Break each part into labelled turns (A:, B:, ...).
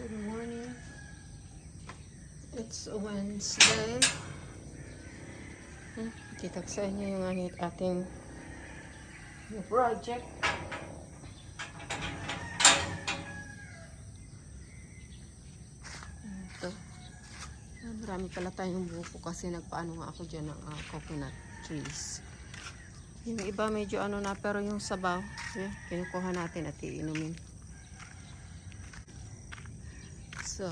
A: Good morning. It's Wednesday. Hmm, Kita sa inyo yung ano, ating project. Ito. Ah, marami pala tayong buko kasi nagpaano nga ako dyan ng ah, coconut trees. Yung iba medyo ano na pero yung sabaw, yun, kinukuha natin at iinumin. So,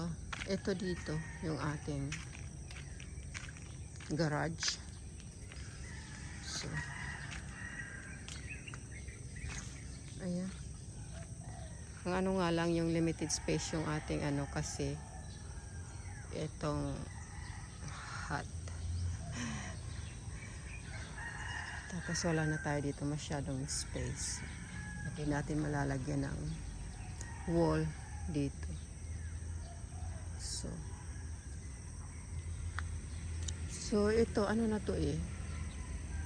A: ito dito yung ating garage. So, ayan. Ang ano nga lang yung limited space yung ating ano kasi itong hut. Tapos wala na tayo dito masyadong space. Hindi natin malalagyan ng wall dito. So, so ito, ano na to eh?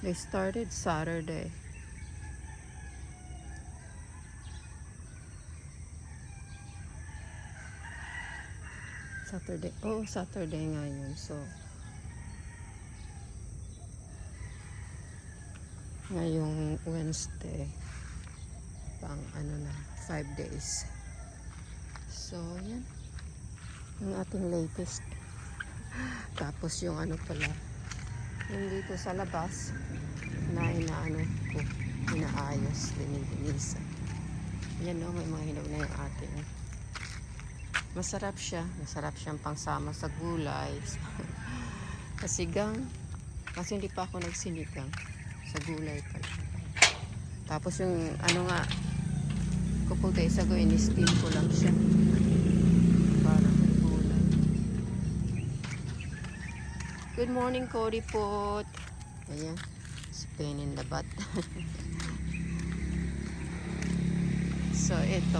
A: They started Saturday. Saturday. Oh, Saturday nga yun. So, ngayong Wednesday, pang ano na, 5 days. So, yan. Yung ating latest. Tapos yung ano pala, yung dito sa labas, na inaano ko, inaayos, dinilinisan. Yan no, may mga hinog na yung ating Masarap siya. Masarap siyang pangsama sa gulay. Kasigang. Kasi hindi pa ako nagsinigang. Sa gulay pa lang. Tapos yung ano nga, couple days ago, in-steam ko lang siya. Para may gulay. Good morning, Cody Pot. Ayan. It's pain in the butt. so, ito.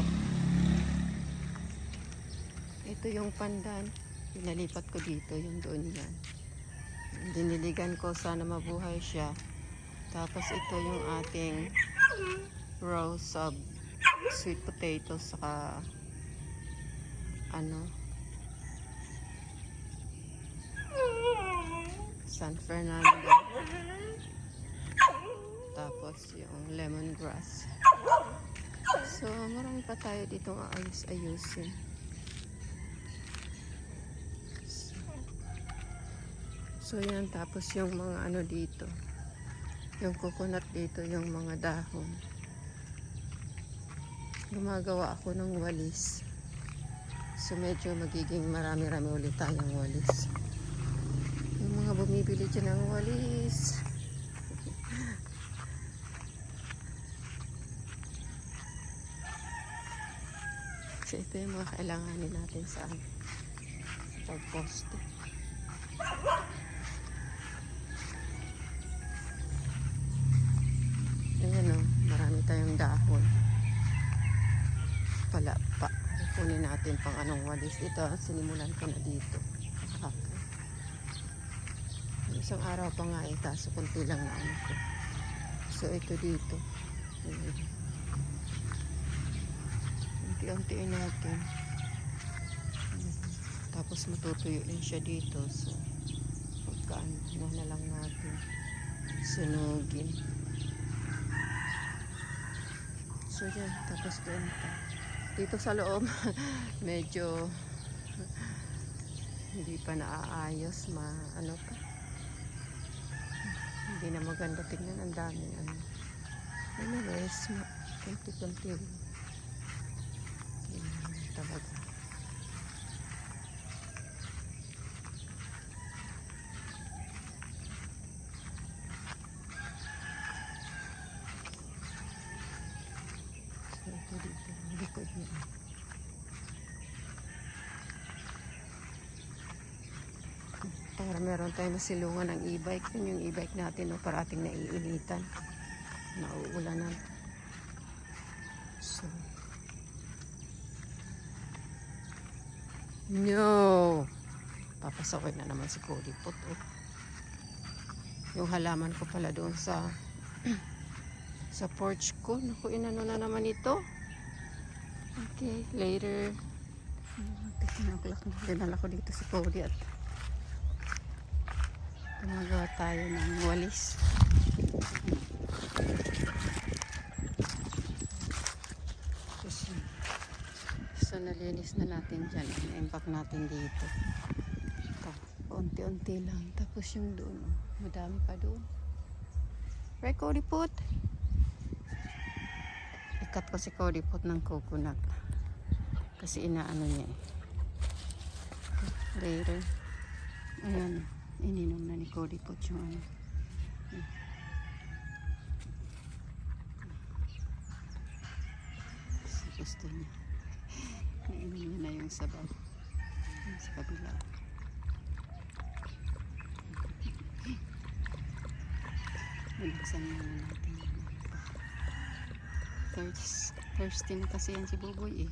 A: Ito yung pandan. Pinalipat ko dito, yung doon yan. Diniligan ko, sana mabuhay siya. Tapos ito yung ating rows of sweet potatoes saka ano San Fernando tapos yung lemongrass so marami pa tayo ditong aayos-ayusin So yan, tapos yung mga ano dito. Yung coconut dito, yung mga dahon. Gumagawa ako ng walis. So medyo magiging marami-rami ulit tayong walis. Bumibili dyan ng walis. So ito yung mga kailanganin natin sa pagposte. Ayan o, marami tayong dahon. Palapa. Kunin natin pang anong walis. Ito, sinimulan ko na dito. Isang araw pa nga eh, kaso kunti lang na ano ko. So, ito dito. Unti-untiin natin. Tapos matutuyo din siya dito. So, pagkaan ano na lang natin. Sunugin. So yan, tapos doon pa. Dito sa loob, medyo hindi pa naaayos, ma ano pa. Hindi na maganda tingnan, ang daming ano. Anyways, kunti-kunti. lang. Yan, talaga. So, ito dito, ang likod niya. Para meron tayong masilungan ng e-bike. Yun yung e-bike natin, no, parating naiinitan. Nauulanan. So. No! Papasakin na naman si Cody Pot. Oh. Yung halaman ko pala doon sa sa porch ko. Naku, inano na naman ito. Okay, later. 10 o'clock na. Dinala ko dito si Cody at gumagawa tayo ng walis. Tapos yun. So, nalinis na natin dyan. Na-impact natin dito. Ito, unti-unti lang. Tapos yung doon, madami pa doon. Right, Cody Put? Ikat ko si Cody Put ng coconut. Kasi inaano niya eh. Later. Ayan. Ininom na Put yung ano. Kasi gusto niya. Nainom niya na yung sabaw. Sa kabila. Binuksan natin yung ano pa. Thirst, thirsty na kasi yan si Buboy eh.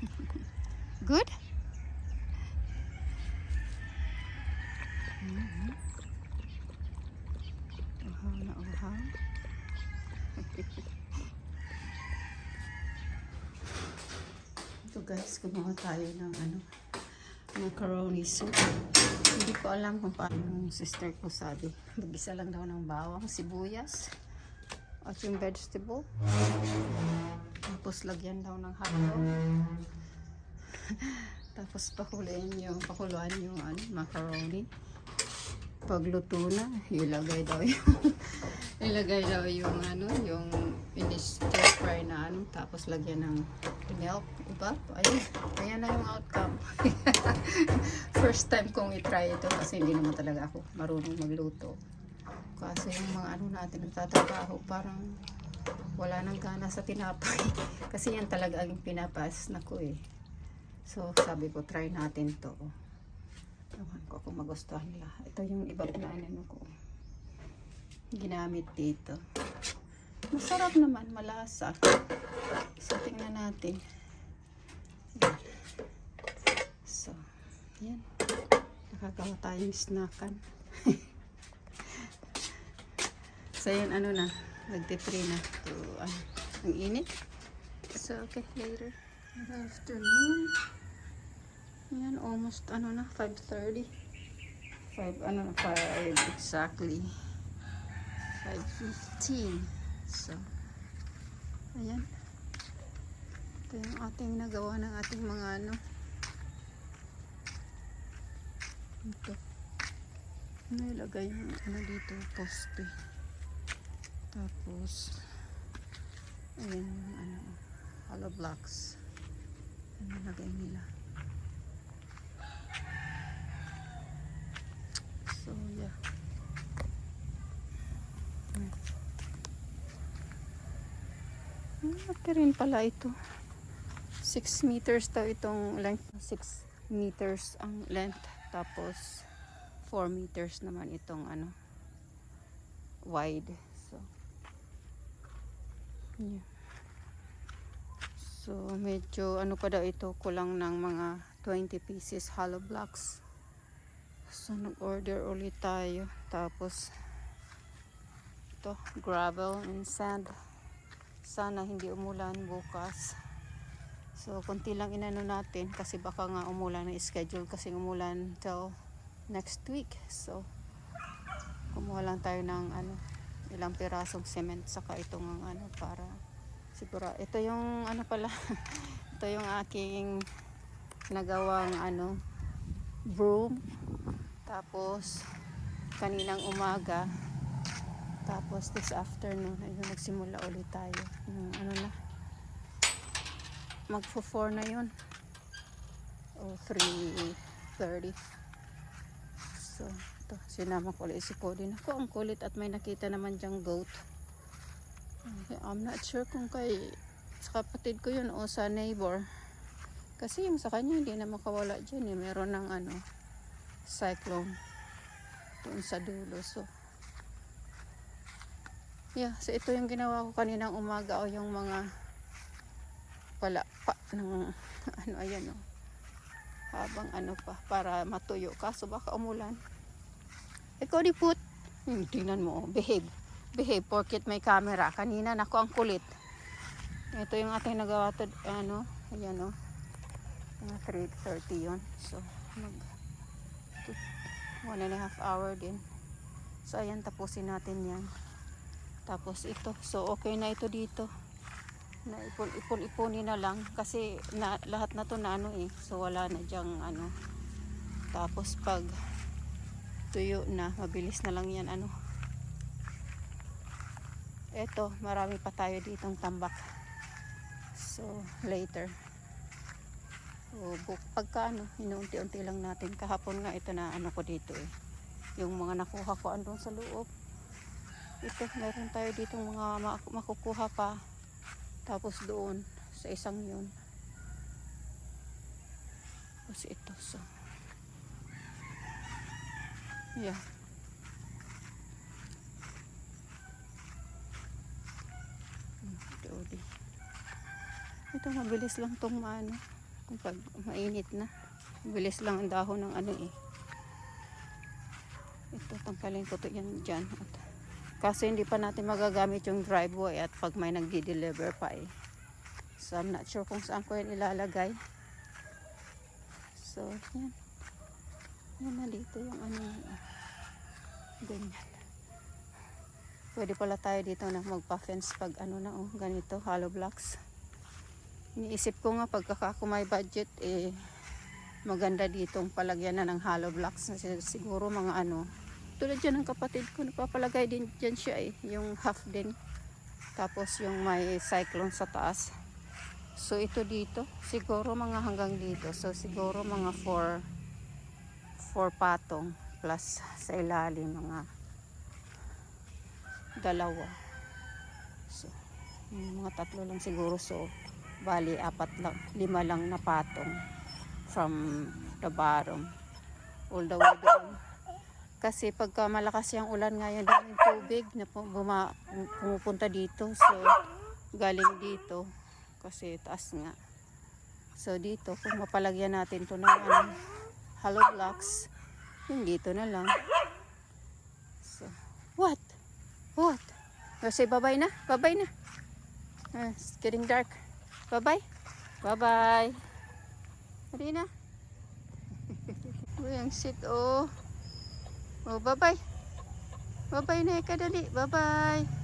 A: Good? Mhm. Uhaw na uhaw. Ito guys, gumawa tayo ng ano, macaroni soup. Hindi ko alam kung paano yung sister ko sabi. Mag-isa lang daw ng bawang, sibuyas, at yung vegetable. Tapos lagyan daw ng hotdog. Tapos pakuluin yung, pakuluan yung ano, macaroni. Pagluto na, ilagay daw yung, ilagay daw yung ano, yung in-stir fry na ano, tapos lagyan ng milk, iba? Ayun, ayan na yung outcome. First time kong i-try ito kasi hindi naman talaga ako marunong magluto. Kasi yung mga ano natin nagtatrabaho, parang wala nang gana sa tinapay. kasi yan talaga ang pinapas na ko eh. So, sabi ko, try natin to. Ewan ko kung magustuhan nila. Ito yung iba na ano ko. Ginamit dito. Masarap naman, malasa. So, tingnan natin. Yan. So, yan. Nakagawa tayong snackan. so, yun, ano na. Nagtitree na. To, ano, ang init. So, okay, later. Good afternoon. Yan, almost, ano na, 5.30. 5, ano na, 5 exactly. 5.15. So, ayan. Ito yung ating nagawa ng ating mga ano. Ito. Nilagay yung ano dito, poste. Tapos, ayan ano, hollow blocks. Ang nilagay nila. So, yeah. Hmm. Malaki rin pala ito. 6 meters daw itong length. 6 meters ang length. Tapos, 4 meters naman itong ano, wide. So, yeah. So, medyo ano pa daw ito, kulang ng mga 20 pieces hollow blocks. So, nag-order ulit tayo. Tapos, ito, gravel and sand. Sana hindi umulan bukas. So, konti lang inano natin kasi baka nga umulan na schedule kasi umulan till next week. So, kumuha lang tayo ng ano, ilang pirasong cement saka itong ano para siguro ito yung ano pala ito yung aking nagawang ano broom tapos kaninang umaga tapos this afternoon ayun nagsimula ulit tayo yung ano na magfo 4 na yun o 3.30 so ito sinama ko ulit si Cody ako ang kulit at may nakita naman dyang goat I'm not sure kung kay sa kapatid ko yun o sa neighbor. Kasi yung sa kanya hindi na makawala dyan eh. Meron ng ano, cyclone doon sa dulo. So, yeah. So, ito yung ginawa ko kaninang umaga o yung mga pala pa ng ano ayan o. Habang ano pa, para matuyo. Kaso baka umulan. Ikaw di put. Hmm, tingnan mo, oh, behave behave porket may camera. Kanina nako ang kulit. Ito yung ating nagawa to, ano, ayan o. Mga 3.30 yun. So, mag, one and a half hour din. So, ayan, tapusin natin yan. Tapos ito. So, okay na ito dito. Na ipon, ipon, ipunin na lang. Kasi na, lahat na to na ano eh. So, wala na dyang ano. Tapos, pag tuyo na, mabilis na lang yan ano. Eto, marami pa tayo ditong tambak. So, later. So, bu- pagka ano, inuunti-unti lang natin. Kahapon nga ito na ano ko dito eh. Yung mga nakuha ko andun sa loob. Ito, meron tayo dito mga ma- makukuha pa. Tapos doon, sa isang yun. Tapos ito, so. Yeah. Hmm, Ito, di. Ito, mabilis lang tong maano. Kung pag mainit na. Mabilis lang ang dahon ng ano eh. Ito, tangkalin ko to yan dyan. At, kasi hindi pa natin magagamit yung driveway at pag may nagdi-deliver pa eh. So, I'm not sure kung saan ko yan ilalagay. So, yan. Yan na dito yung ano yun. eh. Ganyan. Pwede pala tayo dito na magpa-fence pag ano na oh, ganito, hollow blocks. Iniisip ko nga pagkaka kung may budget eh maganda ditong palagyan na ng hollow blocks kasi siguro mga ano tulad dyan ng kapatid ko nagpapalagay din dyan siya eh yung half din. Tapos yung may cyclone sa taas. So ito dito siguro mga hanggang dito. So siguro mga 4 4 patong plus sa ilalim mga dalawa. So mga tatlo lang siguro. So bali apat lang lima lang na patong from the bottom all the way kasi pagka malakas yung ulan ngayon daming tubig na buma, pumupunta dito. So galing dito. Kasi taas nga. So dito kung mapalagyan natin to ng ano, hollow blocks yung dito na lang. So what? What? Kasi babay na. Babay na. Ah, it's getting dark. Bye bye bye bye Hari na. Uy, ang shit, oh. Oh, bye-bye. Bye-bye na, kadali. Bye-bye.